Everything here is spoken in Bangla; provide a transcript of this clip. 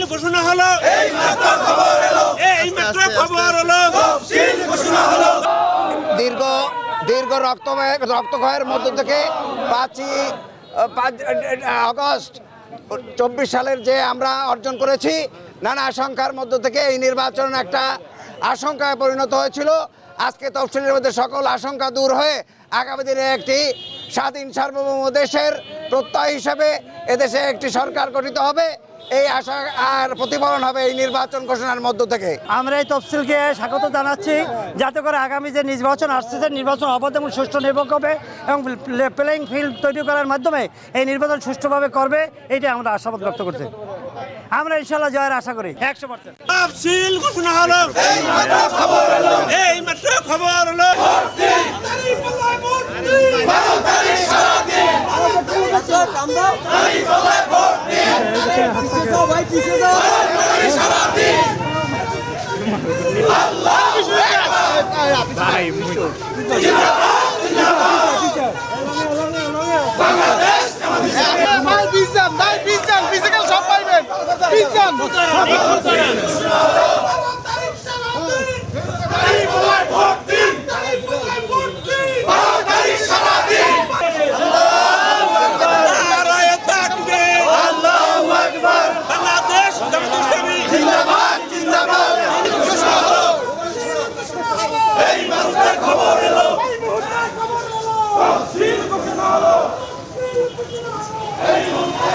তফসিল ঘোষণা হলো। এই মাত্র খবর হলো। দীর্ঘ দীর্ঘ রক্ত রক্তক্ষয়ের মধ্য থেকে পাঁচই পাঁচ আগস্ট চব্বিশ সালের যে আমরা অর্জন করেছি নানা আশঙ্কার মধ্য থেকে এই নির্বাচন একটা আশঙ্কায় পরিণত হয়েছিল। আজকে তফসিলের মধ্যে সকল আশঙ্কা দূর হয়ে আগামী দিনে একটি স্বাধীন সার্বভৌম দেশের প্রত্যয় হিসাবে এদেশে একটি সরকার গঠিত হবে। এই আশা আর প্রতিফলন হবে এই নির্বাচন ঘোষণার মধ্য থেকে। আমরা এই তফসিলকে স্বাগত জানাচ্ছি। যাতে করে আগামী যে নির্বাচন আসছে যে নির্বাচন অবাধ এবং সুষ্ঠু নির্বাচন হবে এবং প্লেয়িং ফিল্ড তৈরি করার মাধ্যমে এই নির্বাচন সুষ্ঠুভাবে করবে এইটা আমরা আশাবাদ ব্যক্ত করছি। আমরা ইনশাল্লাহ জয়ের আশা করি। একশো পার্সেন্ট তফসিল ঘোষণা হলো। এই মাত্র খবর হলো। এই ভাই খবর হলো ভাই বিজান ভাই বিজান ফিজিক্যাল সব পাইবেন। বিজান এই মুহূর্তে